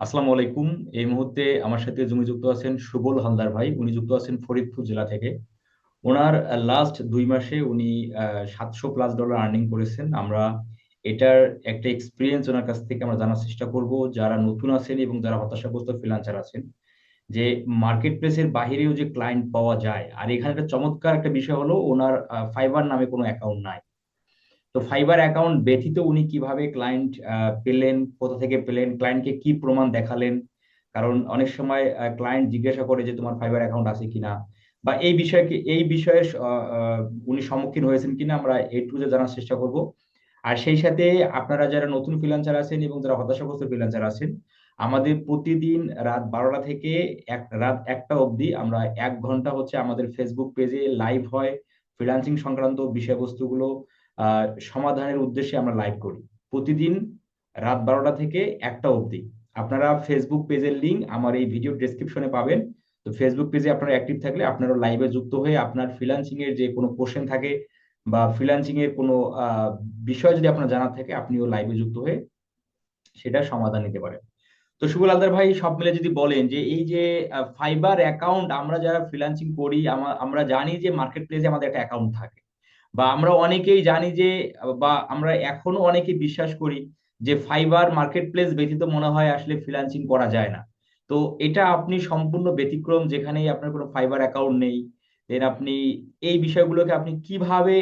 আসসালামু আলাইকুম। এই মুহূর্তে আমার সাথে জমি যুক্ত আছেন সুবল হালদার ভাই। উনি যুক্ত আছেন ফরিদপুর জেলা থেকে। ওনার লাস্ট দুই মাসে উনি সাতশো প্লাস ডলার আর্নিং করেছেন। আমরা এটার একটা এক্সপিরিয়েন্স ওনার কাছ থেকে আমরা জানার চেষ্টা করব। যারা নতুন আছেন এবং যারা হতাশাগ্রস্ত ফ্রিল্যান্সার আছেন, যে মার্কেট প্লেসের বাহিরেও যে ক্লায়েন্ট পাওয়া যায়। আর এখানে একটা চমৎকার একটা বিষয় হলো, ওনার ফাইবার নামে কোনো অ্যাকাউন্ট নাই। তো ফাইবার অ্যাকাউন্ট ব্যতীত উনি কীভাবে ক্লায়েন্ট পেলেন, কোথা থেকে পেলেন ক্লায়েন্টকে কি প্রমাণ দেখালেন? কারণ অনেক সময় ক্লায়েন্ট জিজ্ঞাসা করে যে তোমার ফাইবার অ্যাকাউন্ট আছে কিনা? বা এই বিষয়ে এই বিষয়ে উনি সম্মুখীন হয়েছেন কিনা আমরা এই টু জানার চেষ্টা করব। আর সেই সাথে আপনারা যারা নতুন ফ্রিল্যান্সার আছেন এবং যারা হতাশাগ্রস্ত ফ্রিল্যান্সার আছেন, আমাদের প্রতিদিন রাত বারোটা থেকে এক, রাত একটা অবধি আমরা এক ঘণ্টা হচ্ছে আমাদের ফেসবুক পেজে লাইভ হয় ফ্রিল্যান্সিং সংক্রান্ত বিষয়বস্তুগুলো। সমাধানের উদ্দেশ্যে আমরা লাইভ করি। প্রতিদিন রাত বারোটা থেকে একটা অবধি। আপনারা ফেসবুক পেজের লিঙ্ক আমার এই ভিডিও ডেসক্রিপশনে পাবেন। তো ফেসবুক পেজে আপনারা অ্যাক্টিভ থাকলে আপনারা লাইভে যুক্ত হয়ে আপনার ফ্রিলান্সিং এর যে কোনো কোশ্চেন থাকে বা ফ্রিলান্সিং এর কোনো বিষয় যদি আপনার জানা থাকে, আপনিও লাইভে যুক্ত হয়ে সেটা সমাধান নিতে পারেন। তো সুবল আলদার ভাই সব মিলে যদি বলেন যে এই যে ফাইবার অ্যাকাউন্ট আমরা যারা ফ্রিলান্সিং করি আমরা জানি যে মার্কেট প্লেসে আমাদের একটা অ্যাকাউন্ট থাকে। বা আমরা অনেকেই জানি যে, বা আমরা এখনও অনেকে বিশ্বাস করি যে ফাইবার মার্কেট প্লেস ব্যতীত মনে হয় আসলে ফ্রিল্যান্সিং করা যায় না। তো এটা আপনি সম্পূর্ণ ব্যতিক্রম যেখানেই আপনার কোনো ফাইবার অ্যাকাউন্ট নেই দেন আপনি এই বিষয়গুলোকে আপনি কীভাবে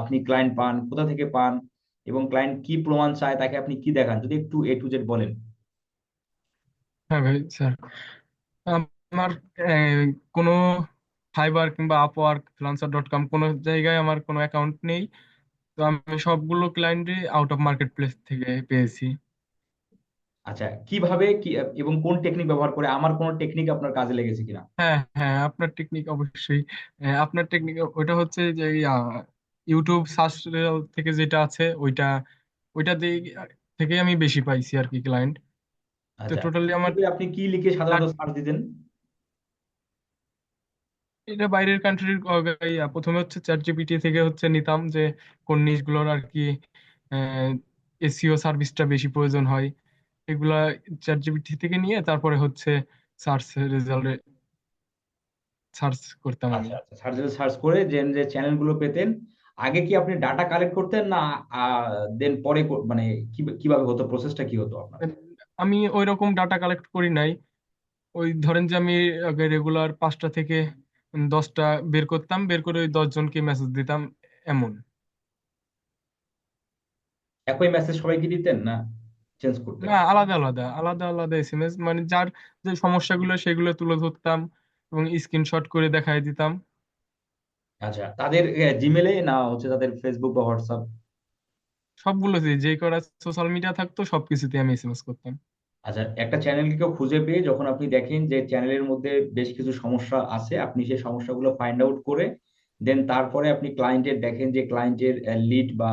আপনি ক্লায়েন্ট পান, কোথা থেকে পান এবং ক্লায়েন্ট কি প্রমাণ চায়, তাকে আপনি কি দেখান? যদি একটু এ টু জেড বলেন। হ্যাঁ ভাই স্যার আমার কোনো ফাইবার কিংবা আপওয়ার্ক ফ্রিল্যান্সার ডট কম কোনো জায়গায় আমার কোনো অ্যাকাউন্ট নেই। তো আমি সবগুলো ক্লায়েন্টই আউট অফ মার্কেট প্লেস থেকে পেয়েছি। আচ্ছা কীভাবে কি এবং কোন টেকনিক ব্যবহার করে আমার কোন টেকনিক আপনার কাজে লেগেছে কিনা? হ্যাঁ হ্যাঁ আপনার টেকনিক অবশ্যই। আপনার টেকনিক ওইটা হচ্ছে যে ইউটিউব সার্চ থেকে যেটা আছে ওইটা ওইটা থেকে আমি বেশি পাইছি আর কি ক্লায়েন্ট তো আচ্ছা টোটালি আমার আপনি কি লিখে সাধারণত সার্চ দিতেন? এটা বাইরের কান্ট্রির প্রথমে হচ্ছে চ্যাট জিপিটি থেকে হচ্ছে নিতাম যে কোন নিশগুলোর আর কি এসিও সার্ভিসটা বেশি প্রয়োজন হয়। এগুলা চ্যাট জিপিটি থেকে নিয়ে তারপরে হচ্ছে সার্চ রেজাল্টে সার্চ করতাম আমি। আচ্ছা আচ্ছা সার্চ সার্চ করে যে যে চ্যানেলগুলো পেতেন আগে কি আপনি ডাটা কালেক্ট করতেন না দেন পরে মানে কীভাবে হতো প্রসেসটা কি হতো আপনার? আমি ওই রকম ডাটা কালেক্ট করি নাই। ওই ধরেন যে আমি আগে রেগুলার পাঁচটা থেকে দশটা বের করতাম বের করে ওই দশ জনকে মেসেজ দিতাম এমন। একই মেসেজ সবাইকে দিতেন না চেঞ্জ করতেন? না আলাদা আলাদা আলাদা আলাদা এসএমএস মানে যার যে সমস্যাগুলো সেগুলো তুলে ধরতাম এবং স্ক্রিনশট করে দেখাই দিতাম। আচ্ছা তাদের জিমেলে না হচ্ছে তাদের ফেসবুক বা হোয়াটসঅ্যাপ সবগুলোতে যে করা সোশ্যাল মিডিয়া থাকতো সবকিছুতে আমি এসএমএস করতাম। আচ্ছা একটা চ্যানেলকে খুঁজে পেয়ে যখন আপনি দেখেন যে চ্যানেলের মধ্যে বেশ কিছু সমস্যা আছে আপনি সেই সমস্যাগুলো ফাইন্ড আউট করে দেন তারপরে আপনি ক্লায়েন্টের দেখেন যে ক্লায়েন্টের লিড বা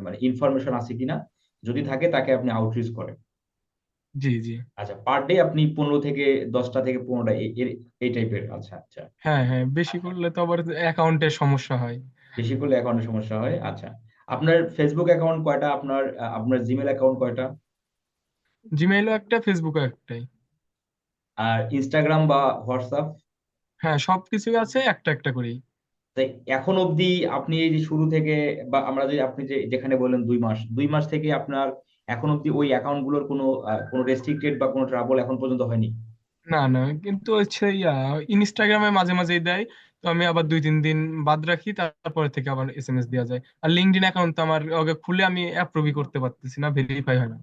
মানে ইনফরমেশন আছে কিনা যদি থাকে তাকে আপনি আউটরিচ করেন। জি জি। আচ্ছা পার ডে আপনি পনেরো থেকে দশটা থেকে পনেরোটা এই টাইপের আচ্ছা আচ্ছা। হ্যাঁ হ্যাঁ বেশি করলে তো আবার অ্যাকাউন্টের সমস্যা হয়। বেশি করলে অ্যাকাউন্টের সমস্যা হয় আচ্ছা। আপনার ফেসবুক অ্যাকাউন্ট কয়টা? আপনার আপনার জিমেল অ্যাকাউন্ট কয়টা? জিমেইলও একটা ফেসবুকও একটাই। আর ইনস্টাগ্রাম বা হোয়াটসঅ্যাপ হ্যাঁ সবকিছুই আছে একটা একটা করেই। তাই এখন অবধি আপনি এই যে শুরু থেকে বা আমরা যে আপনি যে যেখানে বললেন দুই মাস দুই মাস থেকে আপনার এখন অবধি ওই অ্যাকাউন্টগুলোর কোনো কোনো রেস্ট্রিক্টেড বা কোনো ট্রাবল এখন পর্যন্ত হয়নি? না না কিন্তু হচ্ছে ইয়া ইনস্টাগ্রামে মাঝে মাঝেই দেয়। তো আমি আবার দুই তিন দিন বাদ রাখি তারপরে থেকে আবার এসএমএস দেওয়া যায়। আর লিঙ্কডইন অ্যাকাউন্ট তো আমার আগে খুলে আমি অ্যাপ্রুভই করতে পারতেছি না ভেরিফাই হয় না।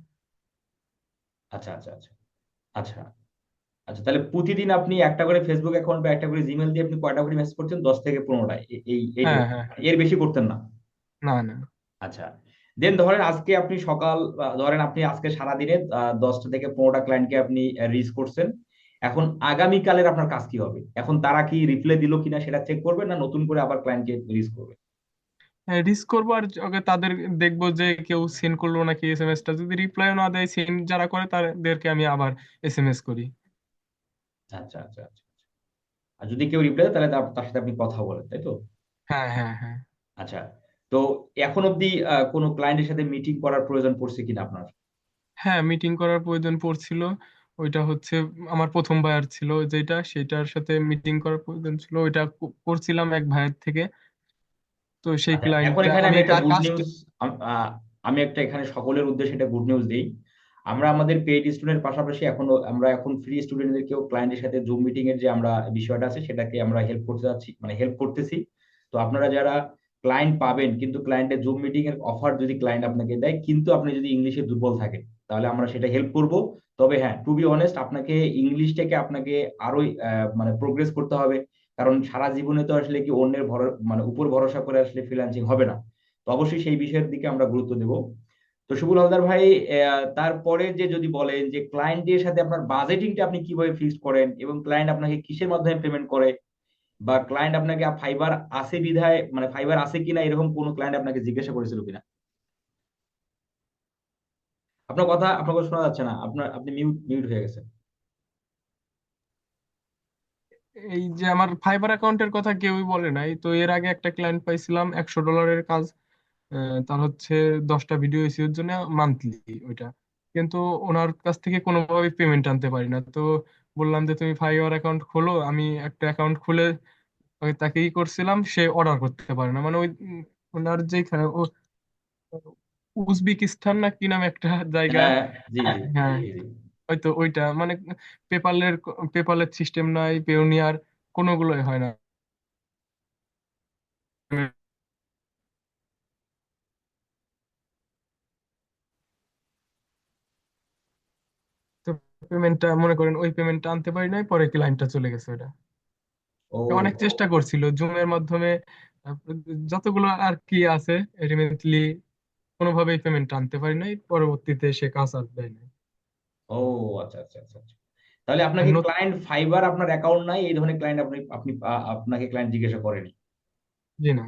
আচ্ছা আচ্ছা আচ্ছা আচ্ছা আচ্ছা তাহলে প্রতিদিন আপনি একটা করে ফেসবুক অ্যাকাউন্ট বা একটা করে জিমেল দিয়ে আপনি কয়টা করে মেসেজ করছেন? দশ থেকে পনেরোটা এই এই হ্যাঁ হ্যাঁ এর বেশি করতেন না? না না। আচ্ছা দেন ধরেন আজকে আপনি সকাল ধরেন আপনি আজকে সারাদিনে দশটা থেকে পনেরোটা ক্লায়েন্টকে আপনি রিচ করছেন। এখন আগামীকালের আপনার কাজ কি হবে? এখন তারা কি রিপ্লাই দিল কিনা সেটা চেক করবেন না নতুন করে আবার ক্লায়েন্টকে রিচ করবে? রিস্ক করব আর তাদের দেখব যে কেউ সেন্ড করল নাকি এস এম এস টা। যদি রিপ্লাই না দেয় সেন্ড যারা করে তাদেরকে আমি আবার এস এম এস করি। আচ্ছা আচ্ছা আচ্ছা আর যদি কেউ রিপ্লাই দেয় তাহলে তার সাথে আপনি কথা বলেন তাই তো? হ্যাঁ হ্যাঁ হ্যাঁ। আচ্ছা তো এখন অবধি কোনো ক্লায়েন্টের সাথে মিটিং করার প্রয়োজন পড়ছে কিনা আপনার? হ্যাঁ মিটিং করার প্রয়োজন পড়ছিল। ওইটা হচ্ছে আমার প্রথম বায়ার ছিল যেটা সেটার সাথে মিটিং করার প্রয়োজন ছিল। ওইটা করছিলাম এক ভাইয়ের থেকে। তো সেই আচ্ছা এখন ক্লায়েন্টটা এখানে আমি আমি একটা তার গুড নিউজ আমি একটা এখানে সকলের উদ্দেশ্যে একটা গুড নিউজ দিই। আমরা আমাদের পেইড স্টুডেন্ট পাশাপাশি এখনও আমরা এখন ফ্রি স্টুডেন্টদেরকেও ক্লায়েন্টের সাথে জুম মিটিং এর যে আমরা বিষয়টা আছে সেটাকে আমরা হেল্প করতে যাচ্ছি মানে হেল্প করতেছি। তো আপনারা যারা ক্লায়েন্ট পাবেন কিন্তু ক্লায়েন্টের জুম মিটিং এর অফার যদি ক্লায়েন্ট আপনাকে দেয় কিন্তু আপনি যদি ইংলিশে দুর্বল থাকেন তাহলে আমরা সেটা হেল্প করব। তবে হ্যাঁ টু বি অনেস্ট আপনাকে ইংলিশটাকে আপনাকে আরও মানে প্রোগ্রেস করতে হবে। কারণ সারা জীবনে তো আসলে কি অন্যের মানে উপর ভরসা করে আসলে ফ্রিল্যান্সিং হবে না। তো অবশ্যই সেই বিষয়ের দিকে আমরা গুরুত্ব দেব। তো সুবুল হালদার ভাই তারপরে যে যদি বলেন যে ক্লায়েন্টের সাথে আপনার বাজেটিংটা আপনি কীভাবে ফিক্সড করেন এবং ক্লায়েন্ট আপনাকে কিসের মাধ্যমে পেমেন্ট করে বা ক্লায়েন্ট আপনাকে ফাইবার আছে বিধায় মানে ফাইবার আছে কিনা এরকম কোনো ক্লায়েন্ট আপনাকে জিজ্ঞাসা করেছিল কিনা? আপনার কথা আপনার কথা শোনা যাচ্ছে না। আপনার, আপনি মিউট মিউট হয়ে গেছেন। এই যে আমার ফাইবার অ্যাকাউন্টের কথা কেউই বলে নাই তো এর আগে একটা ক্লায়েন্ট পাইছিলাম একশো ডলারের কাজ তার হচ্ছে দশটা ভিডিও এসিওর জন্য মান্থলি ওইটা। কিন্তু ওনার কাছ থেকে কোনোভাবে পেমেন্ট আনতে পারি না। তো বললাম যে তুমি ফাইবার অ্যাকাউন্ট খোলো আমি একটা অ্যাকাউন্ট খুলে তাকে ই করছিলাম সে অর্ডার করতে পারে না। মানে ওই ওনার যেখানে উজবেকিস্তান না কি নাম একটা জায়গা? হ্যাঁ হ্যাঁ। হয়তো ওইটা মানে পেপালের পেপালের সিস্টেম নাই পেওনিয়ার কোনোগুলোই হয় না। তো পেমেন্টটা মনে করেন ওই পেমেন্টটা আনতে পারি নাই পরে ক্লায়েন্টটা চলে গেছে ওটা ও। অনেক চেষ্টা করছিল জুমের মাধ্যমে যতগুলো আর কি আছে রিমেন্টলি কোনোভাবেই পেমেন্ট আনতে পারি নাই পরবর্তীতে সে কাজ আর দেয় নাই। ও আচ্ছা আচ্ছা আচ্ছা আচ্ছা। তাহলে আপনাকে ক্লায়েন্ট ফাইবার আপনার অ্যাকাউন্ট নাই এই ধরনের ক্লায়েন্ট আপনি আপনি আপনাকে ক্লায়েন্ট জিজ্ঞাসা করেনি? জি না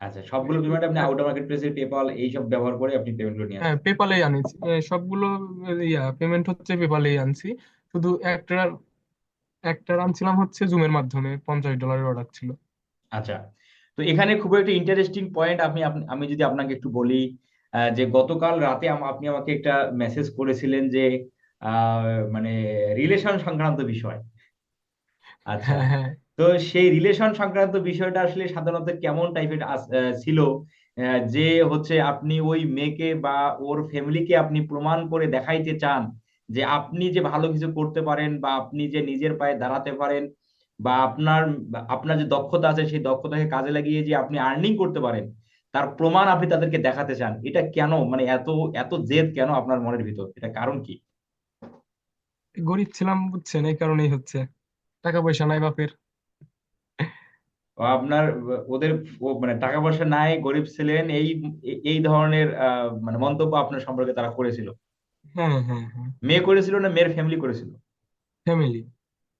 আচ্ছা সবগুলো পেমেন্ট আপনি আউটার মার্কেট প্লেসের পেপাল এইসব ব্যবহার করে আপনি পেমেন্টগুলো নিয়ে হ্যাঁ পেপালেই আনিছি। সবগুলো ইয়া পেমেন্ট হচ্ছে পেপালেই আনছি। শুধু একটা একটা আনছিলাম হচ্ছে জুমের মাধ্যমে পঞ্চাশ ডলারের অর্ডার ছিল। আচ্ছা তো এখানে খুব একটা ইন্টারেস্টিং পয়েন্ট আপনি- আমি যদি আপনাকে একটু বলি যে গতকাল রাতে আপনি আমাকে একটা মেসেজ করেছিলেন যে মানে রিলেশন সংক্রান্ত বিষয়। আচ্ছা হ্যাঁ হ্যাঁ। তো সেই রিলেশন সংক্রান্ত বিষয়টা আসলে সাধারণত কেমন টাইপের ছিল? যে হচ্ছে আপনি ওই মেয়েকে বা ওর ফ্যামিলিকে আপনি প্রমাণ করে দেখাইতে চান যে আপনি যে ভালো কিছু করতে পারেন বা আপনি যে নিজের পায়ে দাঁড়াতে পারেন বা আপনার আপনার যে দক্ষতা আছে সেই দক্ষতাকে কাজে লাগিয়ে যে আপনি আর্নিং করতে পারেন তার প্রমাণ আপনি তাদেরকে দেখাতে চান এটা কেন? মানে এত এত জেদ কেন আপনার মনের ভিতর? এটা কারণ কি? গরিব ছিলাম বুঝছেন এই কারণেই হচ্ছে। টাকা পয়সা নাই বাপের। আপনার ওদের মানে টাকা পয়সা নাই গরিব ছিলেন এই এই ধরনের মানে মন্তব্য আপনার সম্পর্কে তারা করেছিল। হ্যাঁ হ্যাঁ হ্যাঁ। মেয়ে করেছিল না মেয়ের ফ্যামিলি করেছিল? ফ্যামিলি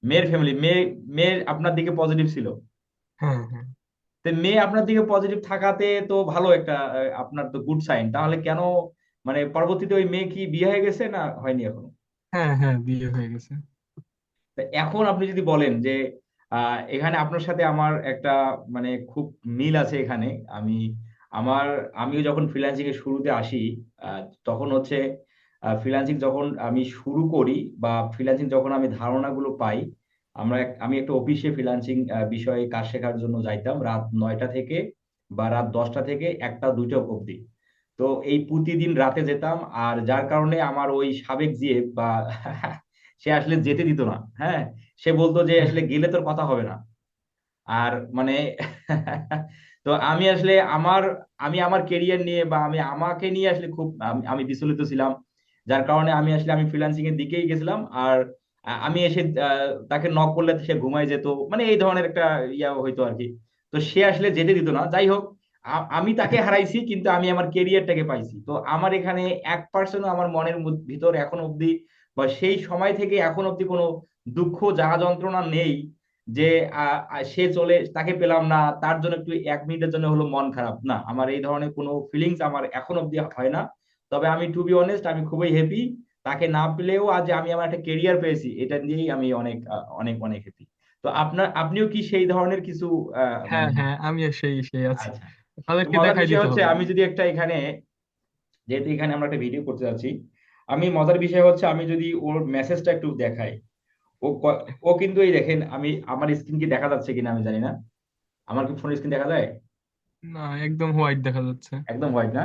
মেয়ের ফ্যামিলি মেয়ে মেয়ে আপনার দিকে পজিটিভ ছিল? হ্যাঁ হ্যাঁ। তো মেয়ে আপনার দিকে পজিটিভ থাকাতে তো ভালো একটা আপনার তো গুড সাইন তাহলে কেন মানে পরবর্তীতে ওই মেয়ে কি বিয়ে হয়ে গেছে না হয়নি এখনও? হ্যাঁ হ্যাঁ বিয়ে হয়ে গেছে। এখন আপনি যদি বলেন যে এখানে আপনার সাথে আমার একটা মানে খুব মিল আছে এখানে। আমি, আমার, আমিও যখন ফ্রিল্যান্সিং এর শুরুতে আসি তখন হচ্ছে ফ্রিল্যান্সিং যখন আমি শুরু করি বা ফ্রিল্যান্সিং যখন আমি ধারণাগুলো পাই, আমরা আমি একটা অফিসে ফ্রিল্যান্সিং বিষয়ে কাজ শেখার জন্য যাইতাম। রাত নয়টা থেকে বা রাত দশটা থেকে একটা, দুইটা অবধি। তো এই প্রতিদিন রাতে যেতাম, আর যার কারণে আমার ওই সাবেক জিএফ বা সে আসলে যেতে দিত না হ্যাঁ? সে বলতো যে, আসলে গেলে তোর কথা হবে না। আর মানে তো আমি আসলে আমার, আমি আমার কেরিয়ার নিয়ে বা আমি আমাকে নিয়ে আসলে খুব, আমি বিচলিত ছিলাম। যার কারণে আমি আসলে, আমি ফ্রিল্যান্সিং এর দিকেই গেছিলাম, আর আমি এসে তাকে নক করলে সে ঘুমায় যেত। মানে এই ধরনের একটা ইয়া হইতো আর কি। তো সে আসলে যেতে দিত না। যাই হোক আমি তাকে হারাইছি কিন্তু আমি আমার কেরিয়ারটাকে পাইছি। তো আমার এখানে এক পার্সেন্টও আমার মনের ভিতর এখন অব্দি বা সেই সময় থেকে এখন অব্দি কোনো দুঃখ জ্বালা যন্ত্রণা নেই যে সে চলে তাকে পেলাম না তার জন্য একটু এক মিনিটের জন্য হলো মন খারাপ। না আমার এই ধরনের কোনো ফিলিংস আমার এখন অবধি হয় না। তবে আমি টু বি অনেস্ট আমি খুবই হ্যাপি তাকে না পেলেও আজ আমি আমার একটা কেরিয়ার পেয়েছি এটা নিয়েই আমি অনেক অনেক অনেক হ্যাপি তো আপনার আপনিও কি সেই ধরনের কিছু আহ, হ্যাঁ হ্যাঁ আমি সেই সেই আছি। আচ্ছা। তাদেরকে দেখাই দিতে হচ্ছে আমি যদি একটা এখানে যেহেতু এখানে আমরা একটা ভিডিও করতে যাচ্ছি আমি মজার বিষয় হচ্ছে আমি যদি ওর মেসেজটা একটু দেখাই ও ও কিন্তু এই দেখেন আমি আমার স্ক্রিন কি দেখা যাচ্ছে কিনা আমি জানি না। আমার কি ফোন স্ক্রিন দেখা যায়? না একদম হোয়াইট দেখা যাচ্ছে। একদম হোয়াইট না?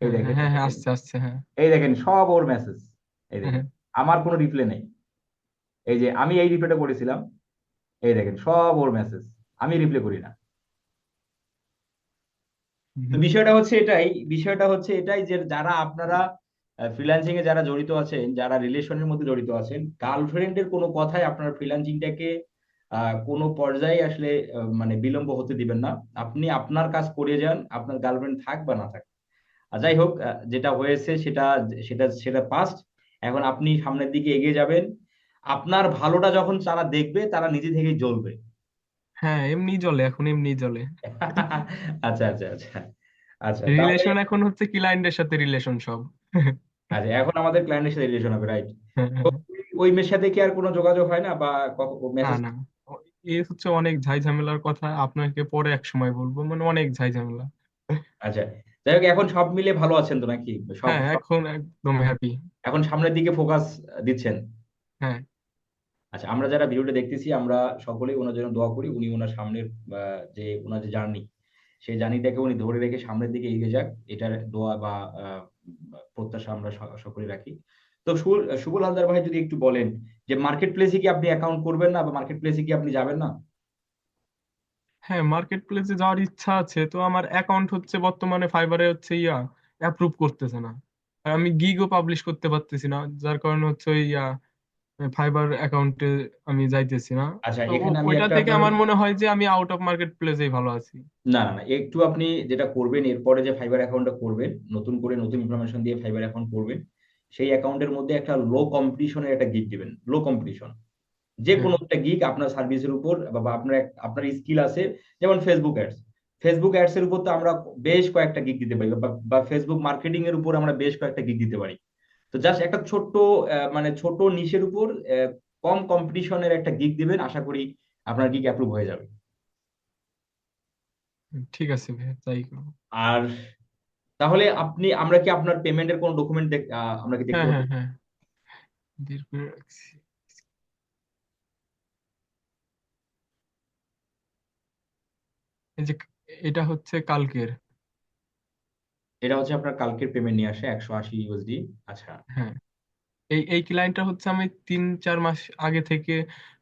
এই দেখেন। হ্যাঁ হ্যাঁ আসছে আসছে হ্যাঁ। এই দেখেন সব ওর মেসেজ এই দেখেন হ্যাঁ। আমার কোনো রিপ্লে নেই। এই যে আমি এই রিপ্লেটা করেছিলাম এই দেখেন সব ওর মেসেজ আমি রিপ্লে করি না। তো বিষয়টা হচ্ছে এটাই, বিষয়টা হচ্ছে এটাই যে যারা আপনারা ফ্রিল্যান্সিং এ যারা জড়িত আছেন, যারা রিলেশনের মধ্যে জড়িত আছেন গার্লফ্রেন্ডের কোনো কথাই আপনার ফ্রিল্যান্সিংটাকে কোনো পর্যায়ে আসলে মানে বিলম্ব হতে দিবেন না। আপনি আপনার কাজ করে যান, আপনার গার্লফ্রেন্ড থাক বা না থাক। যাই হোক যেটা হয়েছে সেটা সেটা সেটা পাস্ট এখন আপনি সামনের দিকে এগিয়ে যাবেন। আপনার ভালোটা যখন তারা দেখবে, তারা নিজে থেকেই জ্বলবে। হ্যাঁ এমনি চলে এখন এমনি চলে আচ্ছা আচ্ছা আচ্ছা। আচ্ছা তাহলে রিলেশন এখন হচ্ছে ক্লায়েন্টের সাথে রিলেশন সব? আচ্ছা এখন আমাদের ক্লায়েন্টের সাথে রিলেশন হবে রাইট হ্যাঁ। ওই মেয়ের সাথে কি আর কোনো যোগাযোগ হয় না বা মেসেজ না ও- এ হচ্ছে অনেক ঝাই ঝামেলার কথা আপনাকে পরে এক সময় বলব মানে অনেক ঝাই ঝামেলা আচ্ছা যাই হোক এখন সব মিলে ভালো আছেন তো নাকি? সব হ্যাঁ এখন একদম হ্যাপি এখন সামনের দিকে ফোকাস দিচ্ছেন। হ্যাঁ। আচ্ছা আমরা যারা ভিডিওটা দেখতেছি, আমরা সকলেই ওনার জন্য দোয়া করি। উনি ওনার সামনের যে ওনার যে জার্নি, সেই জার্নিটাকে উনি ধরে রেখে সামনের দিকে এগিয়ে যাক। এটার দোয়া বা প্রত্যাশা আমরা স- সকলেই রাখি। তো সুবল হালদার ভাই যদি একটু বলেন যে মার্কেট প্লেসে কি আপনি অ্যাকাউন্ট করবেন না, বা মার্কেট প্লেসে কি আপনি যাবেন না? হ্যাঁ মার্কেট প্লেসে যাওয়ার ইচ্ছা আছে, তো আমার অ্যাকাউন্ট হচ্ছে বর্তমানে ফাইবারে হচ্ছে ইয়া অ্যাপ্রুভ করতেছে না। আর আমি গিগও পাবলিশ করতে পারতেছি না, যার কারণে হচ্ছে ওই ফাইবার অ্যাকাউন্টে আমি যাইতেছি না। আচ্ছা তো এখানে আমি ওইটা একটা থেকে আপনার আমার মনে হয় যে আমি আউট অফ মার্কেট প্লেসেই ভালো আছি। না না না একটু আপনি যেটা করবেন এরপরে যে ফাইবার অ্যাকাউন্টটা করবেন নতুন করে নতুন ইনফরমেশন দিয়ে ফাইবার অ্যাকাউন্ট করবেন সেই অ্যাকাউন্টের মধ্যে একটা লো কম্পিটিশনের একটা গিগ দিবেন লো কম্পিটিশন যে কোনো একটা গিগ আপনার সার্ভিসের উপর বা বা আপনার এক- আপনার স্কিল আছে যেমন ফেসবুক অ্যাডস ফেসবুক অ্যাডস এর উপর তো আমরা বেশ কয়েকটা গিগ দিতে পারি বা বা ফেসবুক মার্কেটিং এর উপর আমরা বেশ কয়েকটা গিগ দিতে পারি। তো জাস্ট একটা ছোট্ট মানে ছোট নিশের উপর কম কম্পিটিশনের একটা গিগ দিবেন আশা করি আপনার গিগ অ্যাপ্রুভ হয়ে যাবে। ঠিক আছে ভাই তাই করব। আর তাহলে আপনি আমরা কি আপনার পেমেন্টের কোনো ডকুমেন্ট আমরা কি দেখতে হ্যাঁ হ্যাঁ হ্যাঁ। এই যে এটা হচ্ছে কালকের। এটা হচ্ছে আপনার কালকের পেমেন্ট নিয়ে আসে একশো আশি ইউএসডি আচ্ছা। হ্যাঁ। এই এই ক্লায়েন্টটা হচ্ছে আমি তিন চার মাস আগে থেকে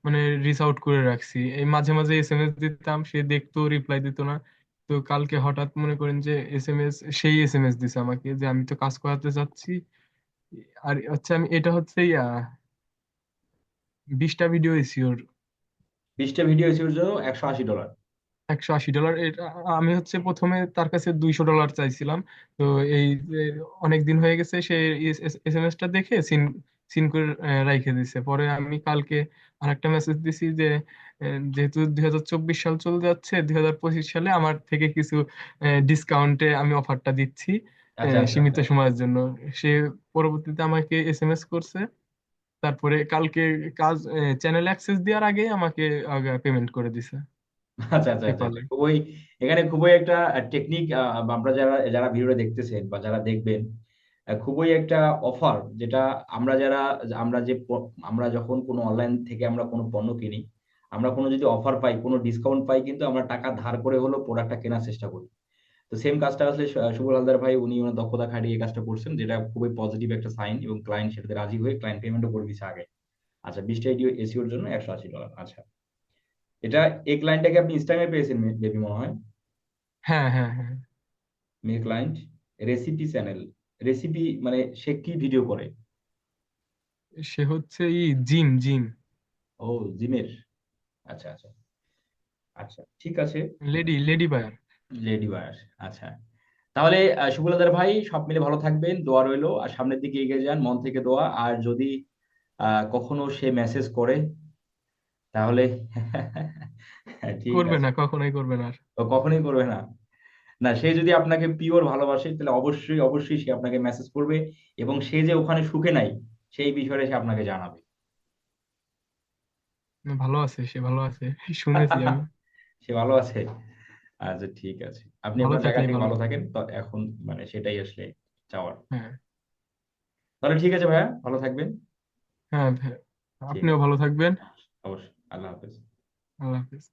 মানে রিচ আউট করে রাখছি। এই মাঝে মাঝে এসএমএস দিতাম সে দেখতো রিপ্লাই দিত না। তো কালকে হঠাৎ মনে করেন যে এসএমএস সেই এসএমএস দিছে আমাকে যে আমি তো কাজ করাতে চাচ্ছি আর হচ্ছে আমি এটা হচ্ছে ইয়া বিশটা ভিডিও এসিওর বিশটা ভিডিও এসিওর জন্য একশো আশি ডলার একশো আশি ডলার এটা আমি হচ্ছে প্রথমে তার কাছে দুইশো ডলার চাইছিলাম। তো এই যে অনেক দিন হয়ে গেছে সে এস এম এসটা দেখে সিন সিন করে রাইখে দিছে। পরে আমি কালকে আরেকটা মেসেজ দিছি যে যেহেতু দুই হাজার চব্বিশ সাল চলে যাচ্ছে দুই হাজার পঁচিশ সালে আমার থেকে কিছু ডিসকাউন্টে আমি অফারটা দিচ্ছি আচ্ছা আচ্ছা। সীমিত আচ্ছা সময়ের জন্য। সে পরবর্তীতে আমাকে এস এম এস করছে। তারপরে কালকে কাজ চ্যানেল অ্যাক্সেস দেওয়ার আগে আমাকে পেমেন্ট করে দিছে। আচ্ছা আচ্ছা আচ্ছা। খুবই এখানে খুবই একটা টেকনিক আমরা যারা যারা ভিডিওটা দেখতেছেন বা যারা দেখবেন খুবই একটা অফার যেটা আমরা যারা আমরা যে আমরা যখন কোনো অনলাইন থেকে আমরা কোনো পণ্য কিনি আমরা কোনো যদি অফার পাই কোনো ডিসকাউন্ট পাই কিন্তু আমরা টাকা ধার করে হলেও প্রোডাক্টটা কেনার চেষ্টা করি। তো সেম কাজটা আসলে সুবল হালদার ভাই উনি ওনার দক্ষতা খাটিয়ে এই কাজটা করছেন যেটা খুবই পজিটিভ একটা সাইন এবং ক্লায়েন্ট সেটাতে রাজি হয়ে ক্লায়েন্ট পেমেন্টও করে দিচ্ছে আগে। আচ্ছা বিশটা এসিওর জন্য একশো আশি ডলার আচ্ছা। এটা এই ক্লায়েন্টটাকে আপনি ইনস্টাগ্রামে পেয়েছেন বেবি মনে হয়। হ্যাঁ হ্যাঁ হ্যাঁ। মেয়ে ক্লায়েন্ট রেসিপি চ্যানেল। রেসিপি মানে সে কি ভিডিও করে? সে হচ্ছে ই জিম জিম। ও জিমের। আচ্ছা আচ্ছা। আচ্ছা ঠিক আছে। Lady lady buyer. Lady buyer আচ্ছা। তাহলে সুবলদার ভাই সব মিলে ভালো থাকবেন দোয়া রইল। আর সামনের দিকে এগিয়ে যান মন থেকে দোয়া। আর যদি কখনো সে মেসেজ করে তাহলে করবে না কখনোই করবে না কখনোই করবে না। না সে যদি আপনাকে পিওর ভালোবাসে তাহলে অবশ্যই অবশ্যই সে আপনাকে মেসেজ করবে এবং সে যে ওখানে সুখে নাই সেই বিষয়ে সে আপনাকে জানাবে। ভালো আছে সে ভালো আছে শুনেছি আমি। সে ভালো আছে? আচ্ছা ঠিক আছে। আপনি ভালো আপনার জায়গা থাকলেই থেকে ভালো। থাকেন। তো এখন মানে সেটাই আসলে চাওয়ার। হ্যাঁ। তাহলে ঠিক আছে ভাইয়া ভালো থাকবেন। হ্যাঁ আপনিও ভালো থাকবেন। অবশ্যই। A la vez. A la vez.